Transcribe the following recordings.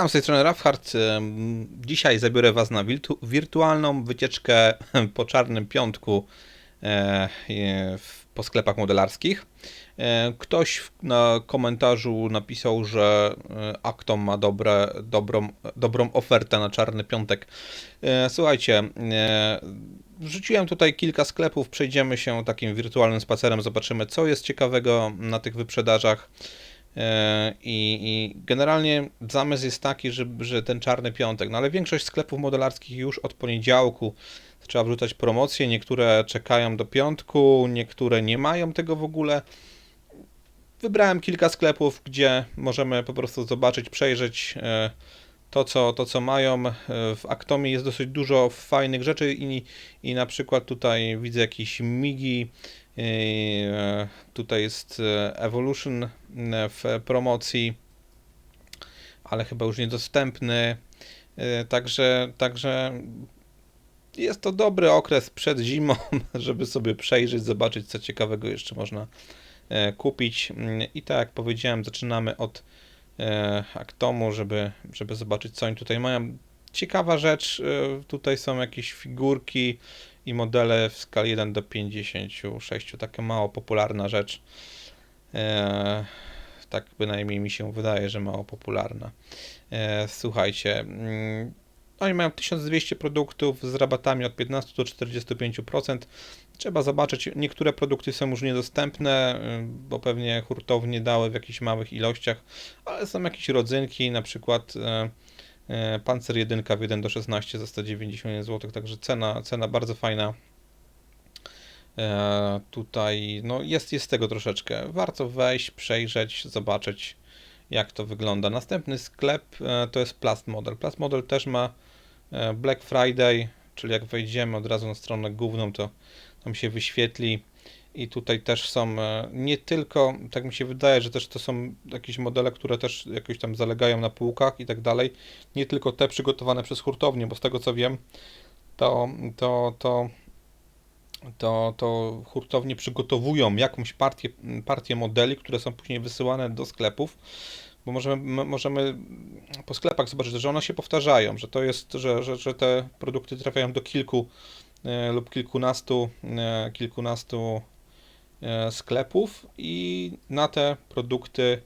Witam z tej strony Rafhard. Dzisiaj zabiorę Was na wirtu- wirtualną wycieczkę po czarnym piątku e, po sklepach modelarskich. E, Ktoś na komentarzu napisał, że e, Actom ma dobre, dobrą, dobrą ofertę na czarny piątek. Słuchajcie, wrzuciłem tutaj kilka sklepów, przejdziemy się takim wirtualnym spacerem, zobaczymy co jest ciekawego na tych wyprzedażach. E, I, I generalnie zamysł jest taki, że, że ten czarny piątek, no ale większość sklepów modelarskich już od poniedziałku trzeba wrzucać promocje. Niektóre czekają do piątku, niektóre nie mają tego w ogóle. Wybrałem kilka sklepów, gdzie możemy po prostu zobaczyć, przejrzeć e, to, co, to, co mają. E, W Actomie jest dosyć dużo fajnych rzeczy i, i na przykład tutaj widzę jakieś migi. e, Tutaj jest e, Evolution w promocji, ale chyba już niedostępny. Także, także jest to dobry okres przed zimą, żeby sobie przejrzeć, zobaczyć, co ciekawego jeszcze można kupić. Mm, I tak jak powiedziałem, zaczynamy od e, Actomu, żeby, żeby zobaczyć, co oni tutaj mają. Ciekawa rzecz, e, tutaj są jakieś figurki i modele w skali 1 do 56, taka mało popularna rzecz. E, tak bynajmniej mi się wydaje, że mało popularna. Słuchajcie, mm, oni mają 1200 produktów z rabatami od 15 do 45%. Trzeba zobaczyć, niektóre produkty są już niedostępne, y, bo pewnie hurtownie dały w jakichś małych ilościach, ale są jakieś rodzynki, na przykład e, e, Panzer 1 w 1 do 16 za 190 zł, także cena, cena bardzo fajna. E, tutaj no jest, jest tego troszeczkę. Warto wejść, przejrzeć, zobaczyć jak to wygląda. Następny sklep e, to jest Plast Model. Plast Model też ma e, Black Friday, czyli jak wejdziemy od razu na stronę główną, to tam się wyświetli. I tutaj też są e, nie tylko, tak mi się wydaje, że też to są jakieś modele, które też jakoś tam zalegają na półkach i tak dalej. Nie tylko te przygotowane przez hurtownię, bo z tego co wiem, to, to, to to, to hurtownie przygotowują jakąś partię, partię modeli, które są później wysyłane do sklepów, bo możemy, możemy po sklepach zobaczyć, że one się powtarzają, że to jest, że, że, że te produkty trafiają do kilku lub kilkunastu, e, kilkunastu e, sklepów i na te produkty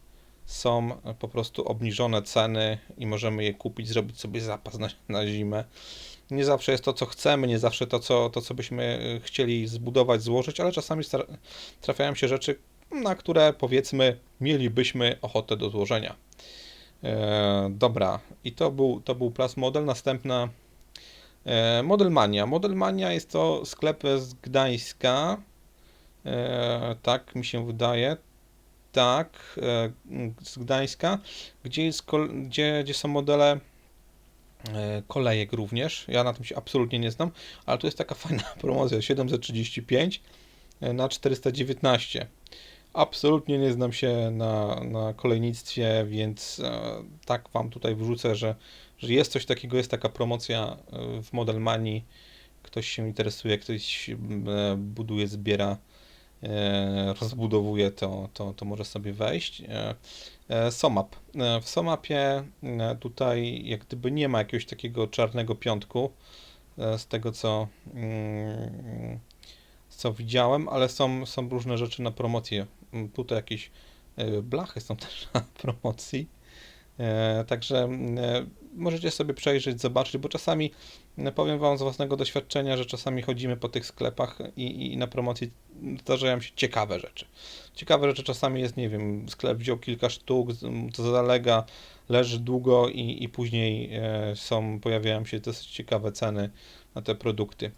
są po prostu obniżone ceny i możemy je kupić, zrobić sobie zapas na, na zimę nie zawsze jest to, co chcemy, nie zawsze to, co, to, co byśmy chcieli zbudować, złożyć, ale czasami trafiają się rzeczy, na które powiedzmy mielibyśmy ochotę do złożenia. E, dobra, i to był, to był Plus Model. Następna e, Modelmania. Modelmania jest to sklep z Gdańska. E, tak mi się wydaje. Tak, e, z Gdańska, gdzie, jest, gdzie, gdzie są modele e, kolejek również. Ja na tym się absolutnie nie znam, ale tu jest taka fajna promocja 735 e, na 419. Absolutnie nie znam się na, na kolejnictwie, więc e, tak Wam tutaj wrzucę, że, że jest coś takiego, jest taka promocja e, w Modelmanii. Ktoś się interesuje, ktoś e, buduje, zbiera, rozbudowuje, to, to, to może sobie wejść. Somap. W Somapie tutaj jak gdyby nie ma jakiegoś takiego czarnego piątku z tego co, mm, co widziałem, ale są, są różne rzeczy na promocję. Tutaj jakieś e, blachy są też na promocji. E, Także e, możecie sobie przejrzeć, zobaczyć, bo czasami powiem Wam z własnego doświadczenia, że czasami chodzimy po tych sklepach i, i na promocji zdarzają się ciekawe rzeczy. Ciekawe rzeczy czasami jest, nie wiem, sklep wziął kilka sztuk, to zalega, leży długo i, i później są, pojawiają się dosyć ciekawe ceny na te produkty.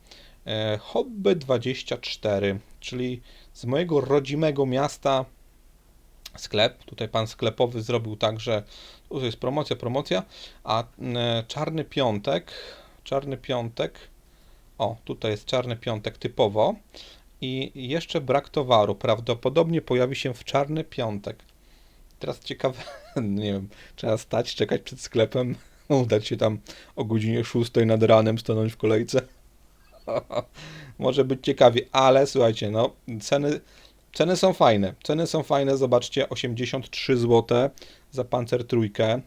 E, Hobby24, czyli z mojego rodzimego miasta sklep. Tutaj pan sklepowy zrobił tak, że tu jest promocja, promocja, a e, czarny piątek, czarny piątek, o, tutaj jest czarny piątek typowo i jeszcze brak towaru. Prawdopodobnie pojawi się w czarny piątek. Teraz ciekawe, nie wiem, trzeba stać, czekać przed sklepem, udać się tam o godzinie 6 nad ranem, stanąć w kolejce. Może być ciekawie, ale słuchajcie, no ceny, ceny są fajne. Ceny są fajne, zobaczcie, 83 zł za Panzer trójkę e,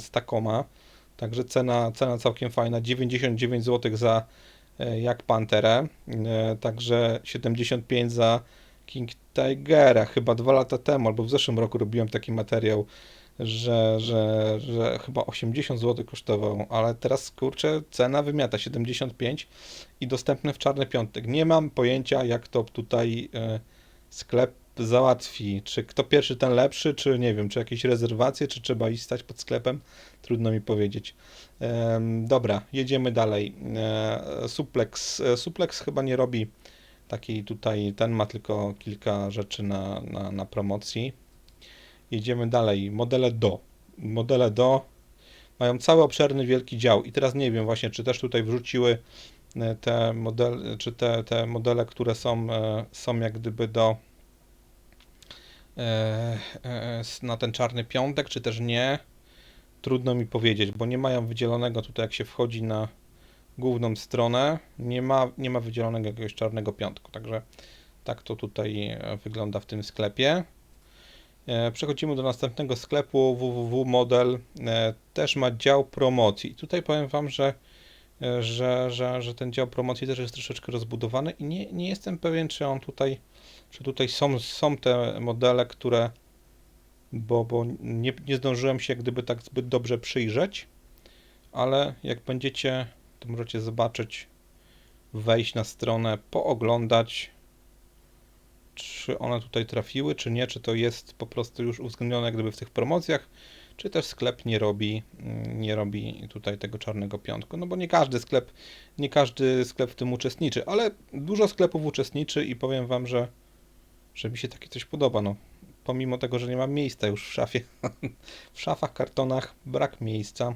z Tacoma. Także cena, cena całkiem fajna, 99 zł za e, jak Panterę, e, także 75 za King Tigera. Chyba dwa lata temu albo w zeszłym roku robiłem taki materiał, że, że, że chyba 80 zł kosztował, ale teraz kurczę, cena wymiata 75 i dostępny w czarny piątek. Nie mam pojęcia, jak to tutaj e, sklep załatwi. Czy kto pierwszy, ten lepszy, czy nie wiem, czy jakieś rezerwacje, czy trzeba iść stać pod sklepem? Trudno mi powiedzieć. Em, dobra, jedziemy dalej. E, Suplex. E, Suplex chyba nie robi takiej tutaj, ten ma tylko kilka rzeczy na, na, na promocji. Jedziemy dalej. Modele do. Modele do mają cały obszerny wielki dział i teraz nie wiem właśnie, czy też tutaj wrzuciły e, te modele, czy te, te modele, które są, e, są jak gdyby do e, na ten czarny piątek, czy też nie. Trudno mi powiedzieć, bo nie mają wydzielonego tutaj, jak się wchodzi na główną stronę, nie ma, nie ma wydzielonego jakiegoś czarnego piątku, także tak to tutaj wygląda w tym sklepie. E, Przechodzimy do następnego sklepu www Model. e, Też ma dział promocji. Tutaj powiem Wam, że, e, że, że, że ten dział promocji też jest troszeczkę rozbudowany i nie, nie jestem pewien, czy on tutaj, czy tutaj są, są te modele, które, bo, bo nie, nie zdążyłem się gdyby tak zbyt dobrze przyjrzeć, ale jak będziecie, to możecie zobaczyć, wejść na stronę, pooglądać, czy one tutaj trafiły, czy nie, czy to jest po prostu już uwzględnione gdyby w tych promocjach, czy też sklep nie robi, mm, nie robi tutaj tego czarnego piątku, no bo nie każdy sklep, nie każdy sklep w tym uczestniczy, ale dużo sklepów uczestniczy i powiem Wam, że, że mi się takie coś podoba, no. Pomimo tego, że nie mam miejsca już w szafie, w szafach, kartonach brak miejsca,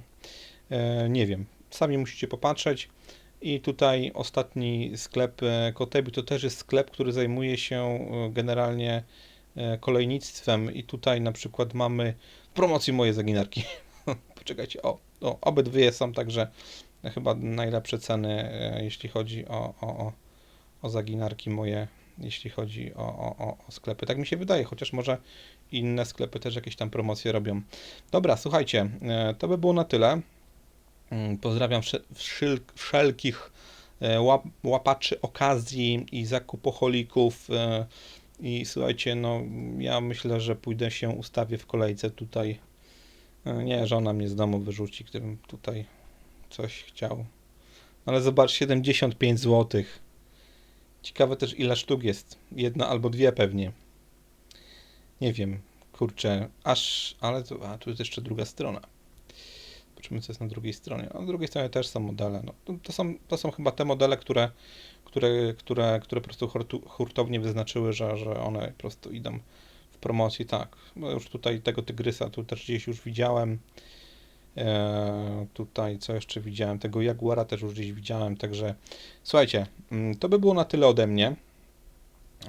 e, nie wiem, sami musicie popatrzeć. I tutaj ostatni sklep e, Kotebi to też jest sklep, który zajmuje się e, generalnie e, kolejnictwem i tutaj na przykład mamy w promocji moje zaginarki. Poczekajcie, o, o, obydwie są także chyba najlepsze ceny, jeśli chodzi o, o, o, zaginarki moje, jeśli chodzi o, o, o, sklepy. Tak mi się wydaje, chociaż może inne sklepy też jakieś tam promocje robią. Dobra, słuchajcie, to by było na tyle. Mm, Pozdrawiam wszelkich e, łap, łapaczy okazji i zakupoholików. e, I słuchajcie, no ja myślę, że pójdę się ustawię w kolejce tutaj. E, Nie, żona mnie z domu wyrzuci, gdybym tutaj coś chciał. Ale zobacz, 75 zł. Ciekawe też ile sztuk jest. Jedna albo dwie pewnie. Nie wiem, kurczę, aż, ale to, a tu jest jeszcze druga strona. Zobaczymy, co jest na drugiej stronie. A na drugiej stronie też są modele. No, to, to, są, to są chyba te modele, które, które, które, które po prostu hurtu, hurtownie wyznaczyły, że, że one po prostu idą w promocji. Tak, bo już tutaj tego tygrysa tu też gdzieś już widziałem. E, tutaj co jeszcze widziałem? Tego Jaguara też już gdzieś widziałem. Także słuchajcie, mm, to by było na tyle ode mnie.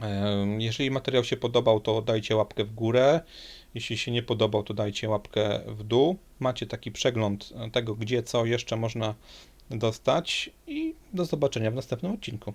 E, Jeżeli materiał się podobał, to dajcie łapkę w górę. Jeśli się nie podobał, to dajcie łapkę w dół. Macie taki przegląd tego, gdzie co jeszcze można dostać. I do zobaczenia w następnym odcinku.